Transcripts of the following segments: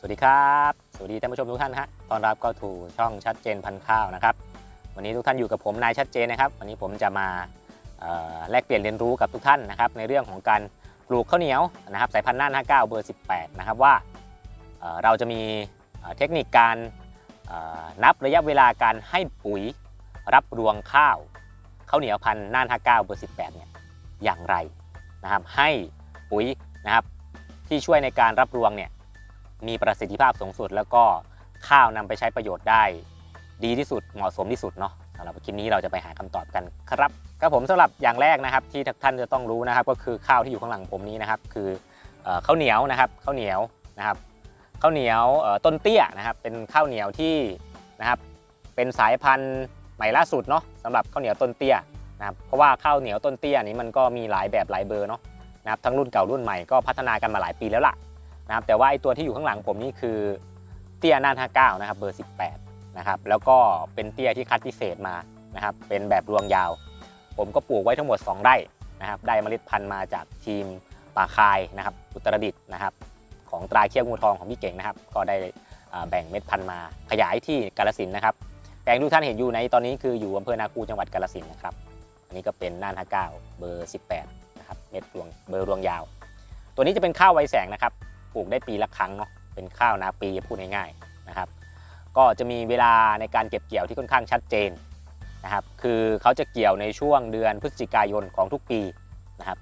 สวัสดีครับ สวัสดีท่านผู้ชมทุกท่านฮะตอนรับเข้าถูช่องชัดเจนพันข้าวนะครับ วันนี้ทุกท่านอยู่กับผมนายชัดเจนนะครับ วันนี้ผมจะมาแลกเปลี่ยนเรียนรู้กับทุกท่านนะครับ ในเรื่องของการปลูกข้าวเหนียวนะครับสายพันธุ์น่าน59เบอร์ 18 นะครับว่าเเราจะมีเทคนิคการนับระยะเวลาการให้ปุ๋ยรับรวงข้าวข้าวเหนียวพันธุ์น่าน59เบอร์ 18 เนี่ยอย่างไรนะครับให้ปุ๋ยนะครับที่ช่วยในการรับรวงเนี่ย มีประสิทธิภาพสูงสุด แล้วก็ข้าวนำไปใช้ประโยชน์ได้ ดีที่สุดเหมาะสมที่สุดเนาะสำหรับคลิปนี้เราจะไปหาคำตอบกันครับครับผมสำหรับอย่างแรกนะครับ ที่ทุกท่านจะต้องรู้นะครับ ก็คือข้าวที่อยู่ข้างหลังผมนี้นะครับ คือข้าวเหนียวนะครับข้าวเหนียวนะครับข้าวเหนียวต้นเตี้ยนะครับ เป็นข้าวเหนียวที่นะครับเป็นสายพันธุ์ใหม่ล่าสุดเนาะสำหรับข้าวเหนียวต้นเตี้ยนะครับเพราะว่าข้าวเหนียวต้นเตี้ยนี้มันก็มีหลายแบบหลายเบอร์เนาะนะครับทั้งรุ่นเก่ารุ่นใหม่ก็พัฒนากันมาหลายปีแล้วล่ะ นะครับแต่ว่าไอตัวที่อยู่ข้างหลังผมนี่คือเตี้ยน่าน59นะครับเบอร์ 18นะครับแล้วก็เป็นเตี้ยที่คัดพิเศษมานะครับเป็นแบบรวงยาว ผมก็ปลูกไว้ทั้งหมด 2 ไร่นะครับได้เมล็ดพันธุ์มาจากทีมป่าคายนะครับอุตรดิตถ์นะครับของตราเขี้ยวงูทองของพี่เก่งนะครับ ก็ได้แบ่งเม็ดพันธุ์มาขยายที่กาลสินนะครับแปลงที่ท่านเห็นอยู่ในตอนนี้คืออยู่อำเภอนาคูจังหวัดกาลสินนะครับอันนี้ก็เป็นน่านห้าเก้าเบอร์ 18นะครับเม็ดรวงเบอร์รวงยาว ตัวนี้จะเป็นข้าวไวแสงนะครับ ปลูกได้ปีละครั้งเนาะเป็นข้าวนาปีพูดง่ายๆนะครับ ก็จะมีเวลาในการเก็บเกี่ยวที่ค่อนข้างชัดเจนนะครับ คือเขาจะเกี่ยวในช่วงเดือนพฤศจิกายนของทุกปีนะครับ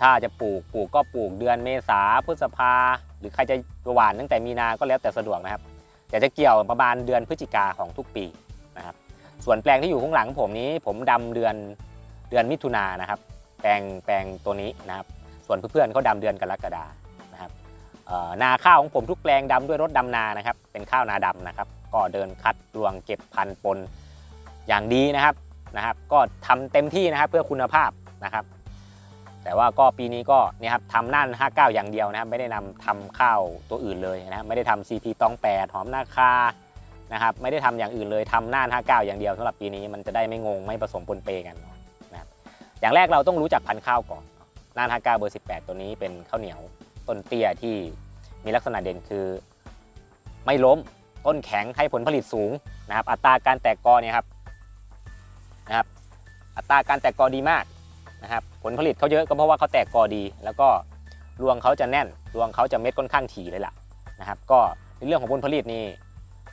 ถ้าจะปลูกปลูกก็ปลูกเดือนเมษาพฤษภาหรือใครจะหว่านตั้งแต่มีนาก็แล้วแต่สะดวกนะครับ แต่จะเกี่ยวประมาณเดือนพฤศจิกาของทุกปีนะครับ ส่วนแปลงที่อยู่ข้างหลังผมนี้ผมดำเดือนเดือนมิถุนายนะครับ แปลงแปลงตัวนี้นะครับ ส่วนเพื่อนๆเขาดำเดือนกรกฎาครับเอ่อ นาข้าวของผมทุกแปลงดำด้วยรถดำนานะครับ เป็นข้าวนาดำนะครับ ก็เดินคัดรวงเก็บพันปนอย่างดีนะครับนะครับ ก็ทำเต็มที่นะครับเพื่อคุณภาพนะครับ แต่ว่าก็ปีนี้ก็เนี่ยครับทำน่าน 59 อย่างเดียวนะครับ ไม่ได้นำทำข้าวตัวอื่นเลยนะครับไม่ได้ทำ CP ตอง8หอมนาคานะครับ ไม่ได้ทำอย่างอื่นเลยทำน่าน 59 อย่างเดียวสำหรับปีนี้มันจะได้ไม่งงไม่ผสมปนเปกันนะครับอย่างแรกเราต้องรู้จักพันธุ์ข้าวก่อนนาะน่าน 59 เบอร์ 18 ตัวนี้เป็นข้าวเหนียว ต้นเตี้ยที่มีลักษณะเด่นคือ ไม่ล้มต้นแข็งให้ผลผลิตสูงนะครับ อัตราการแตกกอเนี่ยครับนะครับ อัตราการแตกกอดีมากนะครับ ผลผลิตเขาเยอะก็เพราะว่าเขาแตกกอดี แล้วก็รวงเขาจะแน่น รวงเขาจะเม็ดค่อนข้างถี่เลยล่ะนะครับ ก็ในเรื่องของผลผลิตนี่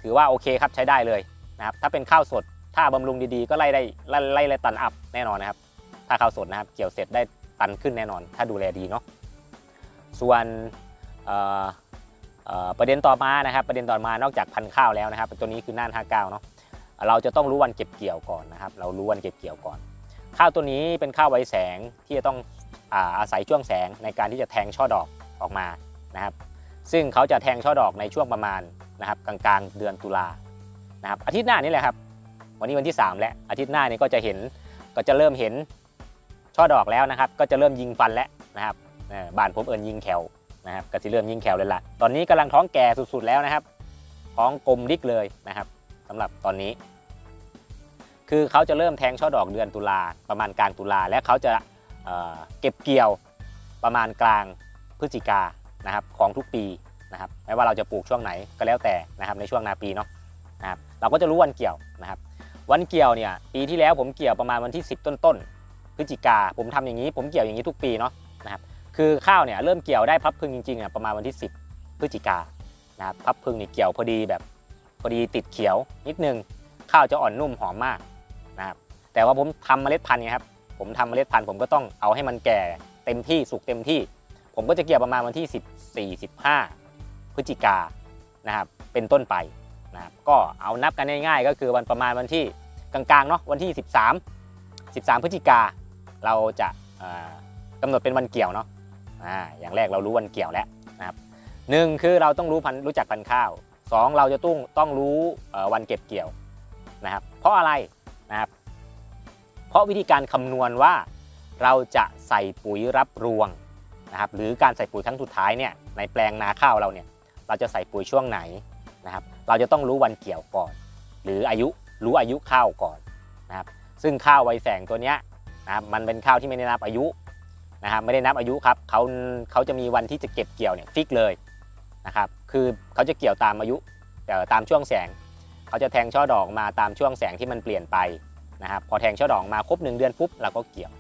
ถือว่าโอเคครับใช้ได้เลยนะครับ ถ้าเป็นข้าวสดถ้าบำรุงดีๆ ก็ไล่ได้ไล่ไล่ตันอัพแน่นอนนะครับ ถ้าข้าวสดนะครับ เกี่ยวเสร็จได้ตันขึ้นแน่นอน ถ้าดูแลดีเนาะ ส่วนประเด็นต่อมานะครับประเด็นต่อมานอกจากพันข้าวแล้วนะครับตัวนี้คือน่าน59เนาะเราจะต้องรู้วันเก็บเกี่ยวก่อนนะครับ เรารู้วันเก็บเกี่ยวก่อน ข้าวตัวนี้เป็นข้าวไวแสงที่จะต้องอาอาศัยช่วงแสงในการที่จะแทงช่อดอกออกมานะครับ ซึ่งเขาจะแทงช่อดอกในช่วงประมาณนะครับกลางๆเดือนตุลานะครับอาทิตย์หน้านี่แหละครับ วันนี้วันที่ 3 แล้วอาทิตย์หน้านี้ก็จะเห็นก็จะเริ่มเห็นช่อดอกแล้วนะครับ ก็จะเริ่มยิงฟันแล้วนะครับ บ้านผมเอิญยิงแขวนะครับก็สิเริ่มยิงแขวเลยล่ะตอนนี้กำลังท้องแก่สุดๆแล้วนะครับท้องกลมดิกเลยนะครับสำหรับตอนนี้ คือเขาจะเริ่มแทงช่อดอกเดือนตุลาประมาณกลางตุลาและเขาจะเเก็บเกี่ยวประมาณกลางพฤศจิกานะครับของทุกปีนะครับไม่ว่าเราจะปลูกช่วงไหนก็แล้วแต่นะครับในช่วงนาปีเนาะนะครับเราก็จะรู้วันเกี่ยวนะครับ วันเกี่ยวเนี่ยปีที่แล้วผมเกี่ยวประมาณวันที่ 10 ต้นๆพฤศจิกาผมทำอย่างนี้ผมเกี่ยวอย่างนี้ทุกปีเนาะนะคื คือข้าวเนี่ยเริ่มเกี่ยวได้พับพึงจริงๆอะประมาณวันที่ 10 พฤศจิกานะครับพับพึงเนี่ยเกี่ยวพอดีแบบพอดีติดเขียวนิดนึง ข้าวจะอ่อนนุ่มหอมมากนะครับแต่ว่าผมทำเมล็ดพันธุ์ไงครับผมทำเมล็ดพันธุ์ผมก็ต้องเอาให้มันแก่เต็มที่สุกเต็มที่ ผมก็จะเกี่ยวประมาณวันที่ 14 15 พฤศจิกานะครับเป็นต้นไปนะครับก็เอานับกันง่ายๆ ก็คือวันประมาณวันที่กลางๆเนาะวันที่ 13 13 พฤศจิกาเราจะเอ่อกำหนดเป็นวันเกี่ยวเนาะ อ่าอย่างแรกเรารู้วันเกี่ยวแล้วนะครับหนึ่งคือเราต้องรู้พันรู้จักพันข้าวสองเราจะต้องต้องรู้วันเก็บเกี่ยวนะครับ เพราะอะไรนะครับ เพราะวิธีการคำนวณว่าเราจะใส่ปุ๋ยรับรวงนะครับ หรือการใส่ปุ๋ยครั้งสุดท้ายเนี่ยในแปลงนาข้าวเราเนี่ยเราจะใส่ปุ๋ยช่วงไหนนะครับ เราจะต้องรู้วันเกี่ยวก่อน หรืออายุรู้อายุข้าวก่อนนะครับ ซึ่งข้าวไวแสงตัวเนี้ยนะครับมันเป็นข้าวที่ไม่ได้นับอายุ นะครับไม่ได้นับอายุครับเขาเขาจะมีวันที่จะเก็บเกี่ยวเนี่ยฟิกเลยนะครับคือเขาจะเกี่ยวตามอายุเอ่ตามช่วงแสง เขาจะแทงช่อดอกมาตามช่วงแสงที่มันเปลี่ยนไปนะครับพอแทงช่อดอกมาครบ1เดือนปุ๊บเราก็เกี่ยว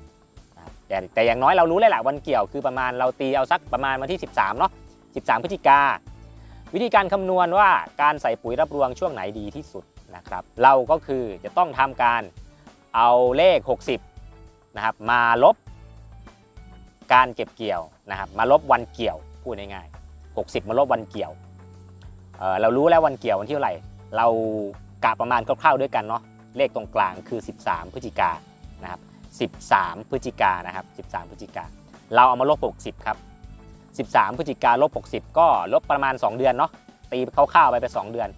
นะแต่แต่อย่างน้อยเรารู้เลยแหละวันเกี่ยวคือประมาณเราตีเอาสักประมาณวันที่ 13เนาะ13 พฤศจิกาวิธีการคำนวณว่าการใส่ปุ๋ยรับรวงช่วงไหนดีที่สุดนะครับเราก็คือจะต้องทำการเอาเลข 60นะครับมาลบ การเก็บเกี่ยวนะครับมาลบวันเกี่ยวพูดง่ายๆ60 มาลบวันเกี่ยวเเรารู้แล้ววันเกี่ยววันที่เท่าไหร่ เรากะประมาณคร่าวๆด้วยกันเนาะเลขตรงกลางคือ 13 พฤศจิกานะครับ13 พฤศจิกานะครับ 13 พฤศจิกา เราเอามาลบ 60 ครับ 13 พฤศจิกาลบ 60 ก็ลบประมาณ 2 เดือนเนาะตีคร่าวๆไปไป 2 เดือน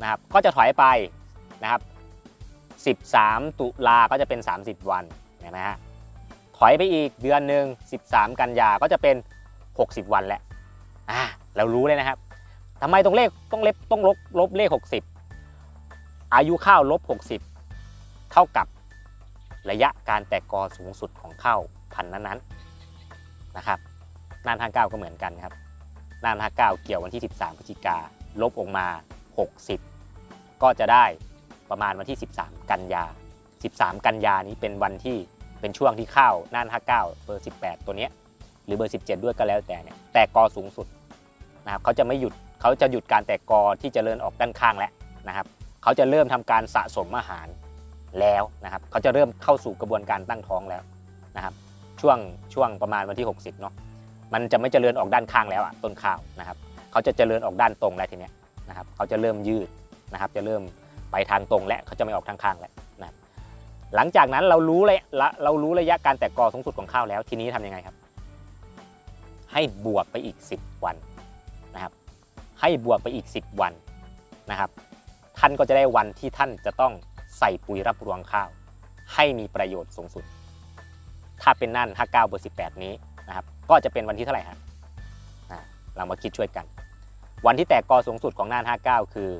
นะครับก็จะถอยไปนะครับ 13 ตุลาก็จะเป็น 30 วันเห็นไหมฮะ ถอยไปอีกเดือนหนึ่ง13 กันยาก็จะเป็น 60 วันแหละอ่าเรารู้เลยนะครับทำไมต้องเลขต้องเล็บต้องลบลบเลข 60 อายุข้าวลบ 60 เท่ากับระยะการแตกกอสูงสุดของข้าวพันธุ์นั้นๆนะครับน่าน59ก็เหมือนกันครับน่าน59เกี่ยววันที่ 13พฤศจิกาลบออกมา 60 ก็จะได้ประมาณวันที่ 13 กันยา 13 กันยานี้เป็นวันที่ เป็นช่วงที่เข้าน่าน59เบอร์ 18 ตัวเนี้ยหรือเบอร์ 17 ด้วยก็แล้วแต่เนี่ยแตกกอสูงสุดนะครับเขาจะไม่หยุดเขาจะหยุดการแตกกอที่จเลื่อนออกด้านข้างแล้วนะครับเขาจะเริ่มทำการสะสมอาหารแล้วนะครับเขาจะเริ่มเข้าสู่กระบวนการตั้งท้องแล้วนะครับช่วงช่วงประมาณวันที่ 60เนาะมันจะไม่เจริญออกด้านข้างแล้วอะต้นข้าวนะครับเขาจะเจริญออกด้านตรงแล้วทีเนี้ยนะครับเขาจะเริ่มยืดนะครับจะเริ่มไปทางตรงและเขาจะไม่ออกทางข้างแล้ว หลังจากนั้นเรารู้เลยเรารู้ระยะการแตกกอสูงสุดของข้าวแล้ว ทีนี้ทำยังไงครับ ให้บวกไปอีก 10 วันนะครับ ให้บวกไปอีก 10 วันนะครับ ท่านก็จะได้วันที่ท่านจะต้องใส่ปุ๋ยรับรวงข้าว ให้มีประโยชน์สูงสุด ถ้าเป็นนั่น59เบอร์18 นี้นะครับ ก็จะเป็นวันที่เท่าไหร่ฮะอ่าเรามาคิดช่วยกัน วันที่แตกกอสูงสุดของน่าน 59 คือ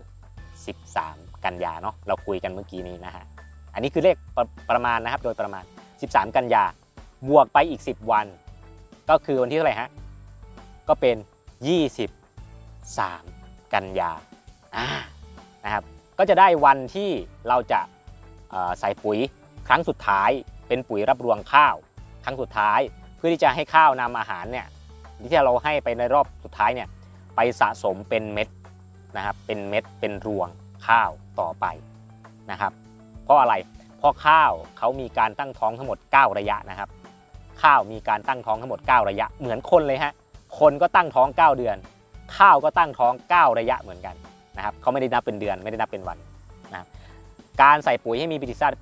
13 กันยาเนาะเราคุยกันเมื่อกี้นี้นะฮะ อันนี้คือเลขประประมาณนะครับโดยประมาณ 13 กันยาบวกไปอีก 10 วัน ก็คือวันที่เท่าไหร่ฮะก็เป็น 23 กันยาอ่านะครับก็จะได้วันที่เราจะใส่ปุ๋ยครั้งสุดท้ายเป็นปุ๋ยรับรวงข้าว ครั้งสุดท้ายเพื่อที่จะให้ข้าวนำอาหารเนี่ยที่เราให้ไปในรอบสุดท้ายเนี่ยไปสะสมเป็นเม็ดนะครับเป็นเม็ดเป็นรวงข้าวต่อไปนะครับ ราะอะไร เพราะข้าวเขามีการตั้งท้องทั้งหมด 9 ระยะนะครับ ข้าวมีการตั้งท้องทั้งหมด 9 ระยะ เหมือนคนเลยฮะ คนก็ตั้งท้อง 9 เดือน ข้าวก็ตั้งท้อง 9 ระยะเหมือนกันนะครับเขาไม่ได้นับเป็นเดือนไม่ได้นับเป็นวันนะการใส่ปุ๋ยให้มี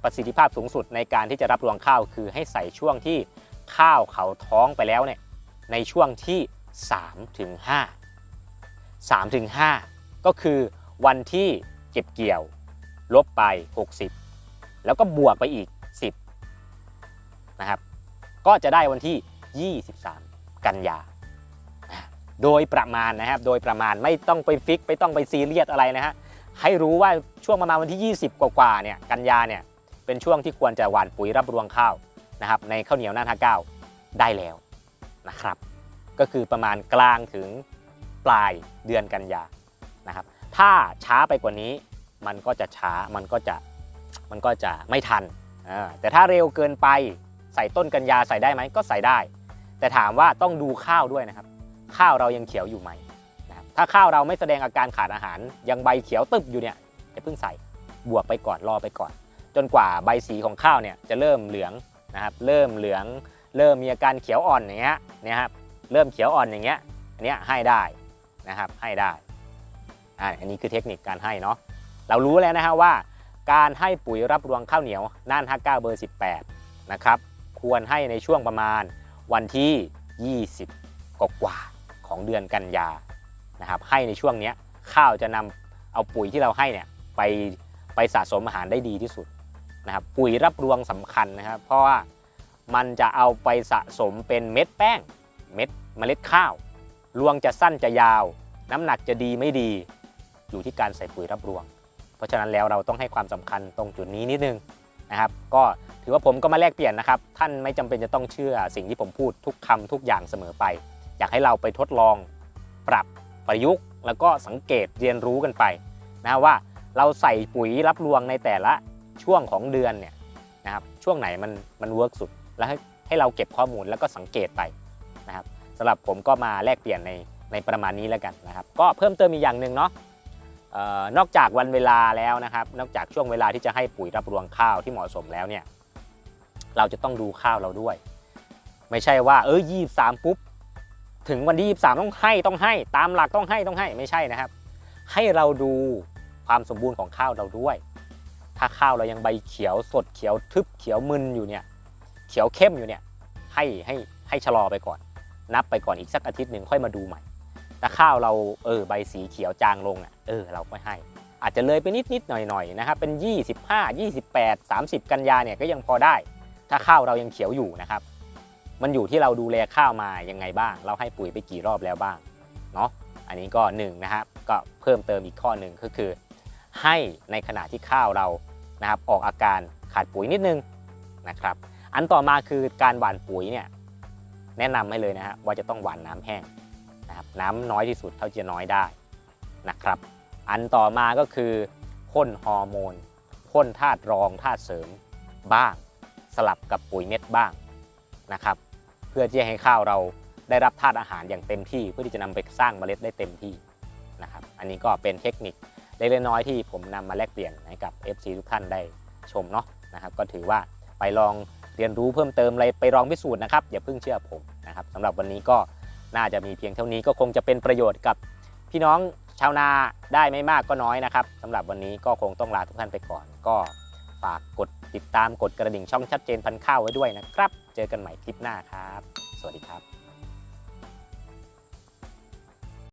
ประสิทธิภาพสูงสุดในการที่จะรับรวงข้าวคือให้ใส่ช่วงที่ข้าวเขาท้องไปแล้วเนี่ยในช่วงที่3ถึง5 3ถึง5ก็คือวันที่เก็บเกี่ยว ลบไป 60 แล้วก็บวกไปอีก 10นะครับก็จะได้วันที่ 23 กันยา โดยประมาณนะครับโดยประมาณไม่ต้องไปฟิกไม่ต้องไปซีเรียสอะไรนะฮะให้รู้ว่าช่วงประมาณวันที่ 20 กว่าๆเนี่ยกันยาเนี่ยเป็นช่วงที่ควรจะหว่านปุ๋ยรับรวงข้าวนะครับในข้าวเหนียวหน้าท่าเก้าได้แล้วนะครับ ก็คือประมาณกลางถึงปลายเดือนกันยานะครับ ถ้าช้าไปกว่านี้มันก็จะช้ามันก็จะ มันก็จะไม่ทันอ่าแต่ถ้าเร็วเกินไปใส่ต้นกันยาใส่ได้ไหมก็ใส่ได้ แต่ถามว่าต้องดูข้าวด้วยนะครับ ข้าวเรายังเขียวอยู่ไหมนะครับถ้าข้าวเราไม่แสดงอาการขาดอาหาร ยังใบเขียวตึบอยู่เนี่ยจะเพิ่งใส่บวกไปก่อนรอไปก่อน จนกว่าใบสีของข้าวเนี่ยจะเริ่มเหลืองนะครับเริ่มเหลือง เริ่มมีอาการเขียวอ่อนอย่างเงี้ยนี่ยครับเริ่มเขียวอ่อนอย่างเงี้ยอันเนี้ยให้ได้นะครับให้ได้อ่าอันนี้คือเทคนิคการให้เนาะเรารู้แล้วนะฮะว่า การให้ปุ๋ยรับรวงข้าวเหนียวน่าน 59 เบอร์ 18 นะครับ ควรให้ในช่วงประมาณวันที่ 20 กว่ากว่าของเดือนกันยานะครับให้ในช่วงนี้ข้าวจะนำเอาปุ๋ยที่เราให้เนี่ยไปไปสะสมอาหารได้ดีที่สุดนะครับปุ๋ยรับรวงสำคัญนะครับเพราะว่ามันจะเอาไปสะสมเป็นเม็ดแป้ง เม็ดเมล็ดข้าวรวงจะสั้นจะยาว น้ำหนักจะดีไม่ดี อยู่ที่การใส่ปุ๋ยรับรวง เพราะฉะนั้นแล้วเราต้องให้ความสำคัญตรงจุดนี้นิดนึงนะครับ ก็ถือว่าผมก็มาแลกเปลี่ยนนะครับ ท่านไม่จำเป็นจะต้องเชื่อสิ่งที่ผมพูดทุกคำทุกอย่างเสมอไป อยากให้เราไปทดลอง ปรับประยุกต์ แล้วก็สังเกตเรียนรู้กันไปนะว่าเราใส่ปุ๋ยรับรวงในแต่ละช่วงของเดือนเนี่ยนะครับช่วงไหนมันมันเวิร์กสุดแล้วให้ให้เราเก็บข้อมูลแล้วก็สังเกตไปนะครับสำหรับผมก็มาแลกเปลี่ยนในในประมาณนี้แล้วกันนะครับ ก็เพิ่มเติมอีกอย่างหนึ่งเนาะ นอกจากวันเวลาแล้วนะครับ นอกจากช่วงเวลาที่จะให้ปุ๋ยรับรวงข้าวที่เหมาะสมแล้วเนี่ย เราจะต้องดูข้าวเราด้วย ไม่ใช่ว่า เออยี่สามปุ๊บ ถึงวันที่23ต้องให้ต้องให้ ตามหลักต้องให้ต้องให้ไม่ใช่นะครับ ให้เราดูความสมบูรณ์ของข้าวเราด้วย ถ้าข้าวเรายังใบเขียวสดเขียวทึบเขียวมึนอยู่เนี่ย เขียวเข้มอยู่เนี่ย ให้ให้ให้ชะลอไปก่อน นับไปก่อนอีกสักอาทิตย์หนึ่งค่อยมาดูใหม่ แต่ข้าวเราเออใบสีเขียวจางลงอะเออเราก็ให้ อาจจะเลยไปนิดนิดหน่อยหน่อยนะครับเป็น 25 28 30 กันยาเนี่ยก็ยังพอได้ ถ้าข้าวเรายังเขียวอยู่นะครับ มันอยู่ที่เราดูแลข้าวมายังไงบ้าง เราให้ปุ๋ยไปกี่รอบแล้วบ้างเนาะอันนี้ก็หนึ่งนะครับก็เพิ่มเติมอีกข้อหนึ่งก็คือ ให้ในขณะที่ข้าวเรานะครับออกอาการขาดปุ๋ยนิดนึงนะครับ อันต่อมาคือการหว่านปุ๋ยเนี่ยแนะนำให้เลยนะฮะว่าจะต้องหว่านน้ำแห้ง นะครับน้ำน้อยที่สุดเท่าที่จะน้อยได้นะครับ อันต่อมาก็คือพ่นฮอร์โมนพ่นธาตุรองธาตุเสริมบ้าง สลับกับปุ๋ยเม็ดบ้างนะครับ เพื่อที่จะให้ข้าวเราได้รับธาตุอาหารอย่างเต็มที่ เพื่อที่จะนำไปสร้างเมล็ดได้เต็มที่นะครับ อันนี้ก็เป็นเทคนิคเล็กๆน้อยๆที่ผมนำมาแลกเปลี่ยนให้กับ FC ทุกท่านได้ชมเนาะนะครับ ก็ถือว่าไปลองเรียนรู้เพิ่มเติมอะไรไปลองพิสูจน์นะครับอย่าเพิ่งเชื่อผมนะครับสำหรับวันนี้ก็ น่าจะมีเพียงเท่านี้ก็คงจะเป็นประโยชน์กับพี่น้องชาวนาได้ไม่มากก็น้อยนะครับสำหรับวันนี้ก็คงต้องลาทุกท่านไปก่อน ก็ฝากกดติดตามกดกระดิ่งช่องชัดเจนพันข้าวไว้ด้วยนะครับ เจอกันใหม่คลิปหน้าครับ สวัสดีครับ